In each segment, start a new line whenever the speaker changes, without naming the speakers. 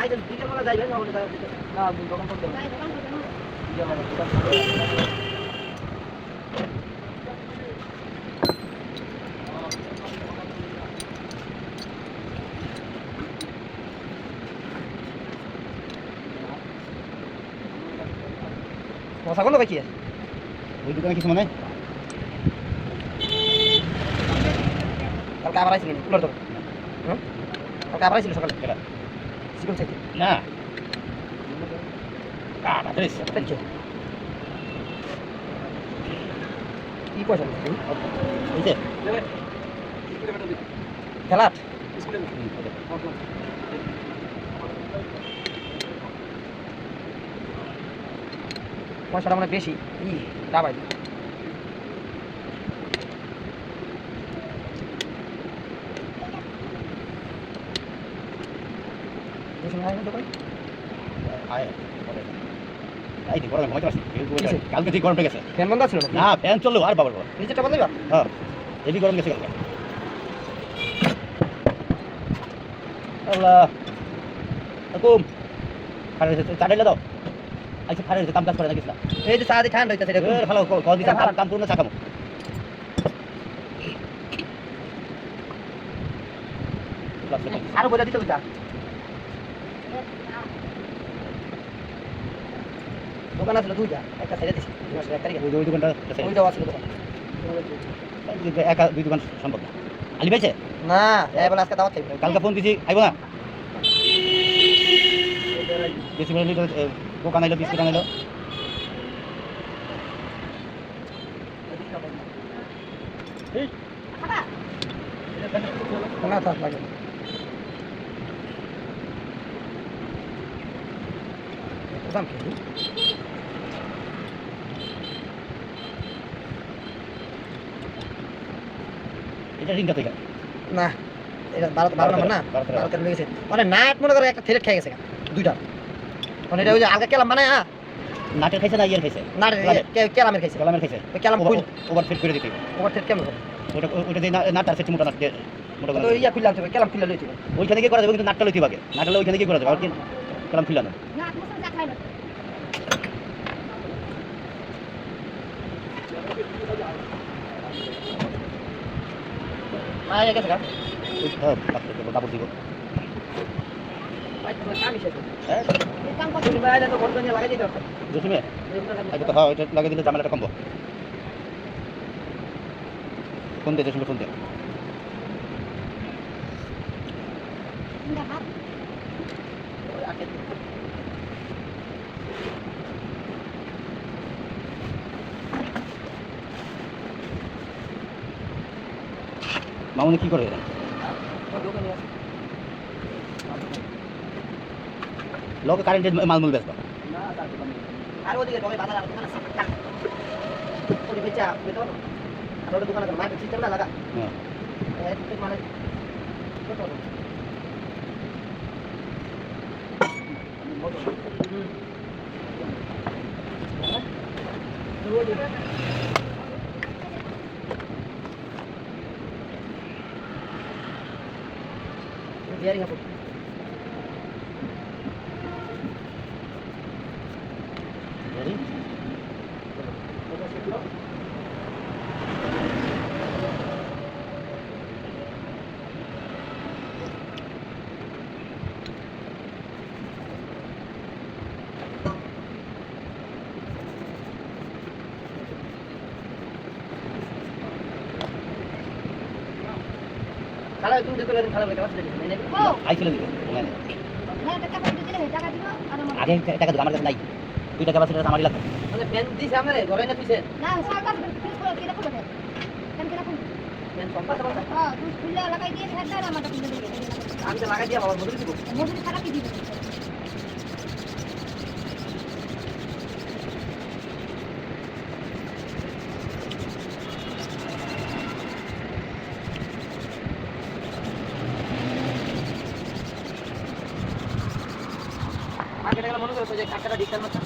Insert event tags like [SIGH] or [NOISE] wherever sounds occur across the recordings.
আইজন বিকেল বেলা যাইবেন না ওটা না দোকান করতে হবে বিকেল বেলা দোকান করতে হবে। মশা কোন কি
ওই দোকানে কিছু মনে হয়
কালকে আবার আইছিল কুলার তো হুম কালকে আবার আইছিল সকালে
কেডা?
সিকল চাইতে
না কাটা ড্রেস
দেখছ কি পয়সা তুই
এই যে
খেলাট পয়সাটা মানে বেশি ই ডাবাই বেশি না হয় দোকান
আয় এই দি গরম পারছি কালকে ঠিক গরম গেছে।
ফ্যান বন্ধ ছিল
না ফ্যান চলল আর বাবার বাবা
নিচেটা বন্ধ
হ্যাঁ হেভি গরম গেছে কালকে। আল্লাহ। হুকুম ফাড়ে রয়েছে চাটাইলে দাও। আচ্ছা ফাড়ে রয়েছে কাম কাজ করে না। গেছিলাম
এই যে সাদি ঠান্ডা হইতাছে এটা
ভালো কল দিতে কাম কাম করুন না চাকামো
আরও বোঝা দিতে দোকান আছে দুইটা একটা সাইডে দিছি একটা তারিখে।
ওই দোকানটা
ওই যাওয়া ছিল দোকান।
একা দুই দোকান সম্ভব না। আলি ভাইছে
না এবার আজকে দাওয়াত খাইবে
কালকে ফোন দিছি আইব না? বেশি নিলে দোকান আইলো বিস্কুট আনাইলো।
না থাক লাগে। দাম কি?
এটা রিংটা
না এটা বারো বারো নম্বর না?
বারো তেরো।
লেগেছে। মানে নাট মনে করো একটা থেরেট খেয়ে গেছে দুইটা। মানে এটা ওই যে আগে কেলাম মানে হ্যাঁ?
নাটের খাইছে না ইয়ের খাইছে?
নাট কেলামের খাইছে।
কলামের খাইছে।
ওই কেলাম
ওভার ফিট করে দিতে
ওভার থেট কেমন
ওটা ওটা দিয়ে নাট আর সেটি মোটা নাট মোটা
তো
করে
ইয়া খুললে আনতে কেলাম খুললে লইতে
ওইখানে গিয়ে করা যাবে কিন্তু নাটটা লইতে হবে নাটটা ওইখানে গিয়ে করা যাবে। আর কি কলাম খিলানো
মায়া হয়ে গেছে গা
ওই হ্যাঁ কাপড় দেবো কাপড় দিব হ্যাঁ
তুমি বাইরে তো বন্ধ নিয়ে লাগাই দিতে হবে
জসিমে আগে তো হ্যাঁ ওইটা লাগিয়ে দিলে ঝামেলাটা কমবো। ফোন দে জসিমে ফোন দে। মামুনি কি করে এরা? লোক কারেন্টের মালমূল বেচবা
আর ওদিকে জমি বাজার আর দোকান আছে ওই বেচা বেতন আর ওটা দোকান আছে মার্কেট সিস্টেম না লাগা
হ্যাঁ
এই প্রত্যেক মানে কত হবে? হুম। হ্যাঁ? বিয়ারিং আপু খালা তুমি দেখো এরকম খালা বলে
আইছিল দিবে আগে টাকা দিবে আমার কাছে নাই। দুই টাকা বাসে আমারই লাগবে
মানে পেন দিছে আমারে ঘরে না তুইছে পেন সম্পা সম্পা আমি তো লাগাই দিয়া বাবা বদলে দিব? মার্কেটে গেলে মনে করো যে টাকাটা ডিসকাউন্ট মাত্রা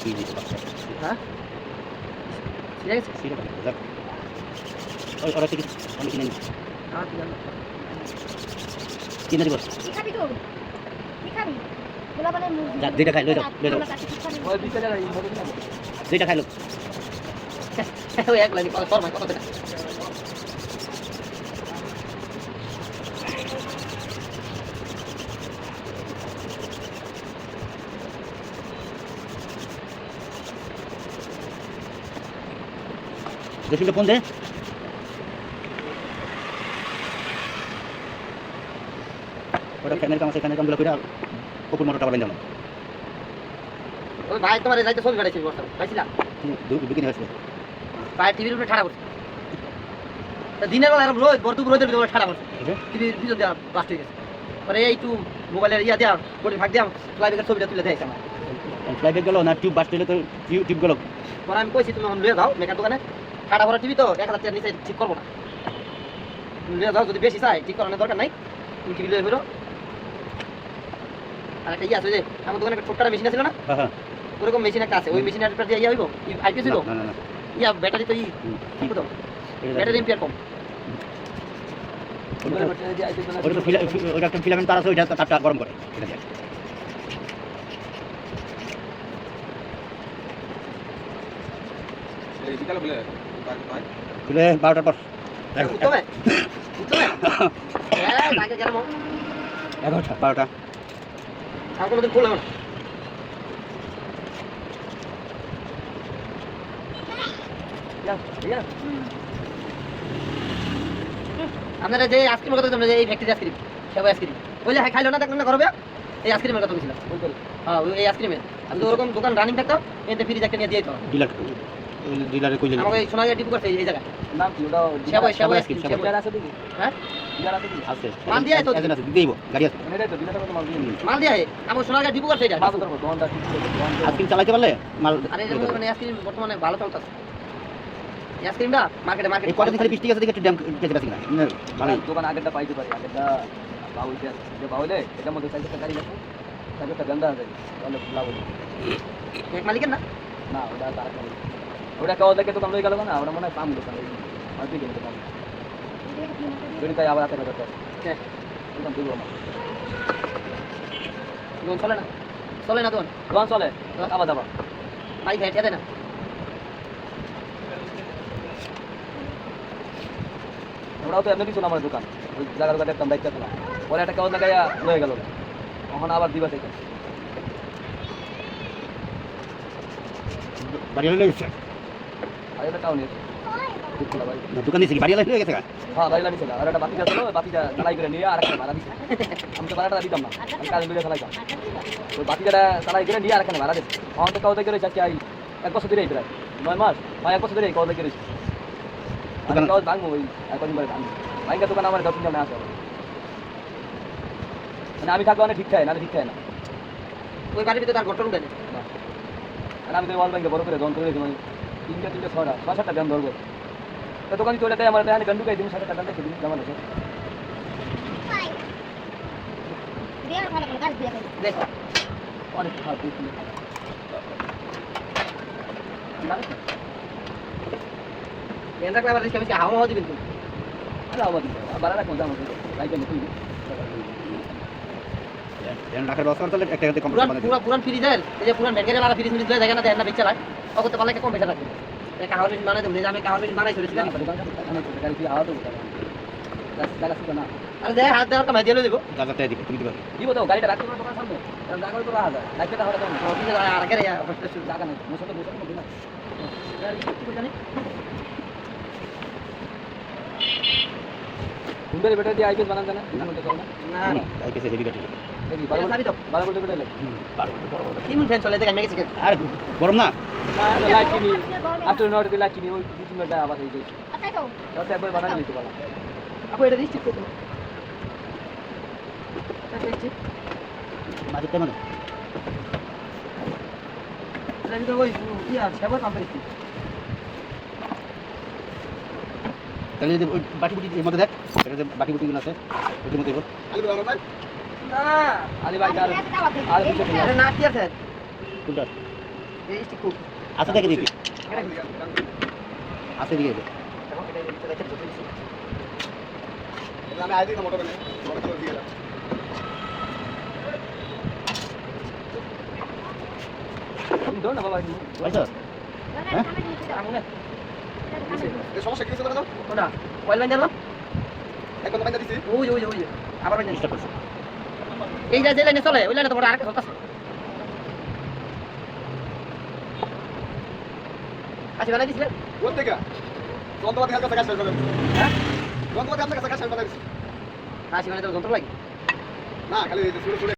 কি দিতে পারছে
হ্যাঁ ঠিক আছে
ঠিক আছে যাক ওই ওরা থেকে আমি কিনে
জানো
কিনে দিব দুইটা খাই, লই যাও, লই যাও। দুইটা খাইলো
ওই এক লাগে কত
জসিমটা ফোন দে ওটা ফ্যানের কাম আছে ফ্যানের কামগুলো করে কপুর মোটরটা বানাই দাও
ওই ভাই তোমার যাইতে ছবি কাটাইছি বর্ষা পাইছিলা
বিকিনি হয়েছে
ভাই টিভির উপরে ঠাড়া করছে দিনের বেলা এরকম রোদ বর্তু রোদের ভিতরে ঠাড়া করছে টিভির ভিতর দেওয়া ব্লাস্ট হয়ে গেছে পরে এইটু মোবাইলের ইয়া দেওয়া বডি ভাগ দেওয়া ফ্লাইবেগের ছবিটা তুলে দেয় আমার
ফ্লাইব্যাগ গেল না টিউব বাস দিলে তো টিউব গেল
পরে আমি কইছি তুমি লয়ে যাও মেকার দোকানে ভরা টিভি তো এক হাজার নিচে ঠিক করব না। যদি বেশি চাই ঠিক করানোর দরকার নাই। তুমি টিভি লয়ে আর একটা ইয়ে আছে ওই যে আমার দোকানে একটা ছোট্ট মেশিন ছিল না?
হ্যাঁ হ্যাঁ।
ওরকম মেশিন একটা আছে ওই মেশিনের একটা দিয়ে ইয়ে হইব? আইপি ছিল?
না না না
ইয়া ব্যাটারি তো ই তো ব্যাটারি এম্পিয়ার কম।
ওটা তো- ওটা একটা ফিলামেন্ট তার আছে ওইটা তারটা গরম করে। পর এগারো-
উত্তমে? উত্তমে? [COUGHS] হ্যাঁ
এগারোটা বারোটা?
আপনারা যে আইসক্রিমের কথা বলছেন, যে এই ফ্যাক্টরি আইসক্রিম সেবা আইসক্রিম যে হ্যাঁ খাইলো না দেখলেন না করবে এই আইসক্রিমের কথা বলছিলাম। হ্যাঁ ওই এই আইসক্রিমের আমি তো ওরকম দোকান রানিং থাকতাম এতে ফ্রিজ একটা নিয়ে দিয়ে দিতাম
ডিলার ডিলারে কইলে
আমাকে সোনালিয়া ডিপু করছে এই জায়গায়।
নাম কি ওটা
সেবা সেবা
ডিলার আছে
হ্যাঁ?
ডিলার আছে
আছে।
মাল দিয়ে তো।
একজন আছে গাড়ি আছে।
মানে এটাই তো ডিলার মাল দিয়ে
মাল দিয়ে আমার সোনালিয়া ডিপু করছে এটা।
মাল করব আছে দোকানদার
আইসক্রিম চালাইতে পারলে মাল
আর মানে বর্তমানে ভালো চলতেছে। আইসক্রিমটা মার্কেটে মার্কেটে
এই খালি বৃষ্টি গেছে দেখে একটু ড্যাম পাচ্ছি না না,
দোকান আগেরটা পাইতে পারি আগেরটা বাউলতে আছে। যে বাউলে এটার মধ্যে চাইতে গাড়ি আছে চাইতে গন্ধা আছে তাহলে লাভ হবে
এক মালিকের না?
না ওটা তার ওটা কাও দেখে দোকান লই গেল না ওটা মনে হয় পাম দোকান কিনতে পাম যদি তাই আবার হাতে
হ্যাঁ।
দোকান না
চলে না? চলে না দোকান?
দোকান চলে? আবার দাবা
ভাই না।
ওরাও তো এমনি কিছু না আমার দোকান। ওই জায়গার দোকানে একটা দায়িত্ব ছিল। পরে একটা লাগাইয়া লয়ে গেল। তখন আবার দিবা থেকে
বাড়ি হলে গেছে
আর এটা টাউনে
না, দোকান দিয়েছে কি? বাড়ি হলে গেছে
হ্যাঁ গাড়ি লাগিয়েছিল আর একটা বাতিটা ছিল বাতিটা চালাই করে নিয়ে আর একটা ভাড়া দিচ্ছে আমি তো ভাড়াটা দিতাম না। আমি কাজ মিলে চালাইতাম ওই বাতিটা চালাই করে নিয়ে আর একটা ভাড়া দিচ্ছে আমার তো কাগজ করে যাচ্ছে আই এক বছর ধরেই প্রায়। নয় মাস? বা এক বছর ধরেই কাগজ করে আমি
দোকান-
কাগজ ভাঙবো ওই এক কদিন পরে ভাঙবো। ভাঙকা দোকান আমার দশ দিন আসে মানে আমি থাকব অনেক ঠিক থাকে না ঠিক থাকে না।
ওই বাড়ির ভিতরে তার ঘটন দেয়
আর আমি তো ওয়াল ব্যাংকে বড় করে দন করে দিই তিনটা তিনটা ছটা ছয় সাতটা ব্যায়াম ধরবো। তো দোকানে চলে দেয় আমার দেয় গান্ডু খাই দিন সাতটা গান্ডা খেয়ে দিন জামা আছে। অনেক
আবার রিস্কা বেশি হাওয়া হাওয়া দিবেন তুমি
আরে আবার দিন বাড়া রাখুন লাইকে তুই
এখন রাখার ব্যবস্থা করতে একটা একটা
পুরা এই যে জায়গা না দেয় না বেচা লাগে অত তো পালে কম বেচা রাখবে এই কাহার মেশিন বানাই দেবো আমি কাহার মেশিন বানাই চলেছি
দোকান আমি গাড়ি তুই আওয়াজ দেবো জায়গা ছিল না
আরে দেখ হাত দেওয়ার কামাই দিয়ে দেবো।
যা যা দিবে তুমি দিবে।
দিব তো গাড়িটা রাখতে পারো দোকান সামনে। জায়গা তো রাখা যায় লাইটটা হওয়ার তো
অফিসে আর আগে
জায়গা নেই। মোসাতে মোসাতে না জানা
তাই গাড়ি
তিন ফ্যান চলে
আর গরম না?
লাইট কিনি নট লাইট কিনি ওই দু তিন ঘণ্টা আবার এই যে
আর তাই তো?
রাতে একবার বানাই নিতে পারলাম
আপু এটা রিস্ট্রিক্ট করতে
মাঝে কেমন?
এটা কিন্তু ওই ইয়া সেবা কোম্পানি
তাহলে যদি বাটি বুটি এর মধ্যে দেখ এটা যে বাটি বুটিগুলো আছে ওইটার মধ্যে এবার
ভাই আর আর কিছু না।
না কি আছে।
কোনটা?
এই স্টিক
আছে দেখে আছে দে।
আমি আই দিই না মোটর নেই মোটর দিয়ে দাও
তুমি না বাবা।
পাইছো?
মানে
হ্যাঁ?
এই সমস্যা কি
কোনটা? কয়েল দিলাম
দিছি?
ওই ওই ওই আবার
করছে।
এই যে লাইনে চলে ওই লাইনে তোমার আরেকটা আছে। আচ্ছা বানাই দিছিলেন
কোন থেকে যন্ত্রপাতি হালকা শেষ
হ্যাঁ?
যন্ত্রপাতি হালকা শেষ
আচ্ছা তো যন্ত্র লাগে
না খালি ছুড়ে ছুড়ে